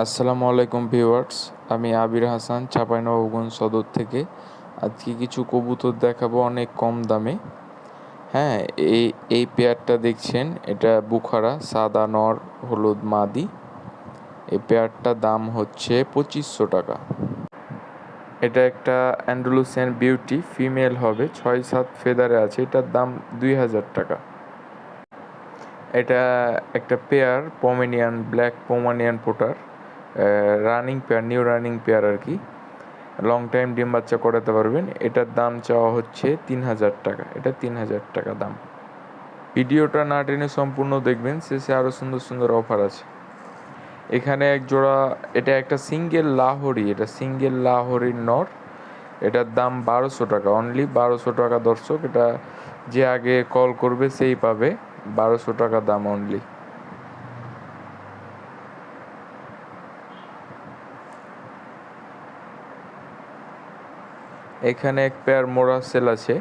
আসসালামু আলাইকুম ভিউয়ার্স, আমি আবির হাসান চাঁপাইনবাবগঞ্জ সদর থেকে। আজকে কিছু কবুতর দেখাবো অনেক কম দামে। হ্যাঁ এই এই পেয়ারটা দেখছেন, এটা বুখারা, সাদা নর, হলুদ মাদি। এই পেয়ারটার দাম হচ্ছে পঁচিশশো টাকা। এটা একটা অ্যান্ডালুসিয়ান বিউটি, ফিমেল হবে, ছয় সাত ফেদারে আছে, এটার দাম দুই হাজার টাকা। এটা একটা pair, Pomeranian, black Pomeranian potter. Running pair new running pair আর কি। লং টাইম ডিম বাচ্চা করাতে পারবেন। এটার দাম চাওয়া হচ্ছে তিন হাজার টাকা। এটা তিন হাজার টাকা দাম। ভিডিওটা না টেনে সম্পূর্ণ দেখবেন। শেষে আরও সুন্দর সুন্দর অফার আছে। এখানে এক জোড়া, এটা একটা সিঙ্গেল লাহোরি। এটা সিঙ্গেল লাহোরির নর। এটার দাম বারোশো টাকা। অনলি বারোশো টাকা দর্শক। এটা যে আগে কল করবে সেই পাবে। বারোশো টাকা দাম অনলি এখানে এক পেয়ার মোড়া সেল আছে।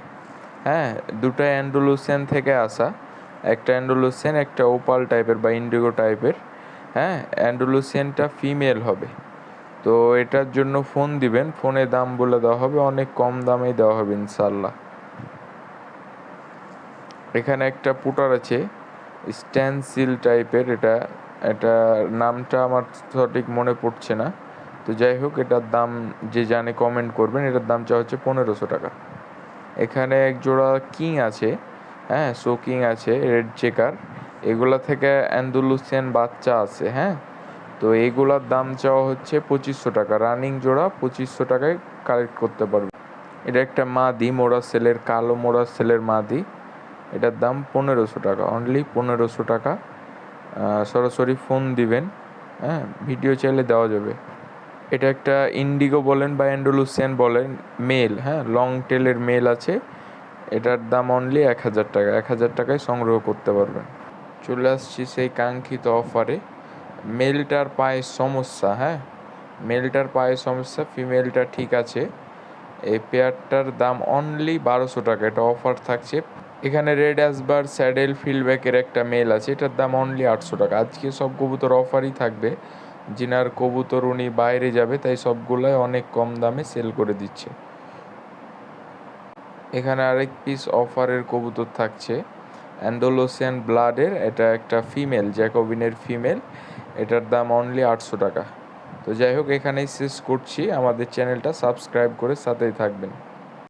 হ্যাঁ দুটো অ্যান্ডোলুসিয়ান থেকে আসা। একটা অ্যান্ডোলুসিয়ান একটা ওপাল টাইপের বা ইন্ডিগো টাইপের হ্যাঁ অ্যান্ডোলুসিয়ানটা ফিমেল হবে। তো এটার জন্য ফোন দিবেন। ফোনে দাম বলে দেওয়া হবে, অনেক কম দামেই দেওয়া হবে ইনশাল্লাহ এখানে একটা পুটার আছে স্ট্যান্সিল টাইপের এটা এটা নামটা আমার সঠিক মনে পড়ছে না। তো যাই হোক, এটার দাম যে জানে কমেন্ট করবেন, এটার দাম চা হচ্ছে পনেরোশো টাকা। এখানে এক জোড়া কিং আছে হ্যাঁ শো কিং আছে রেড চেকার এগুলা থেকে অ্যান্ডুলুসিয়ান বাচ্চা আছে হ্যাঁ। তো এইগুলার দাম চাওয়া হচ্ছে পঁচিশশো টাকা। রানিং জোড়া পঁচিশশো টাকায় কালেক্ট করতে পারবে এটা একটা মাদি, মোড়া সেলের, কালো মোড়া সেলের মাদি। এটার দাম পনেরোশো টাকা অনলি পনেরোশো টাকা। সরাসরি ফোন দিবেন হ্যাঁ ভিডিও চাইলে দেওয়া যাবে। এটা একটা ইন্ডিগো বলেন বা অ্যান্ডোলুসিয়ান বলেন মেল হ্যাঁ? লং টেলের মেল আছে। এটার দাম অনলি এক হাজার টাকা। এক হাজার টাকায় সংগ্রহ করতে পারবেন। চলে আসছি সেই কাঙ্ক্ষিত অফারে মেলটার পায়ে সমস্যা হ্যাঁ? মেলটার পায়ে সমস্যা ফিমেলটা ঠিক আছে। এই পেয়ারটার দাম অনলি বারোশো টাকা। এটা অফার থাকছে। এখানে রেড অ্যাসবার স্যাডেল ফিল্ডব্যাকের একটা মেল আছে। এটার দাম অনলি আটশো টাকা। আজকে সব কবুতর অফারই থাকবে। জিনার কবুতর উনি বাইরে যাবে, তাই সবগুলোই অনেক কম দামে সেল করে দিচ্ছে। এখানে আরেক পিস অফারের কবুতর থাকছে অ্যান্ডোলোসিয়ান ব্লাডের এটা একটা ফিমেল জ্যাকোবিনের ফিমেল এটার দাম অনলি আটশো টাকা। তো যাই হোক, এখানেই শেষ করছি। আমাদের চ্যানেলটা সাবস্ক্রাইব করে সাথেই থাকবেন।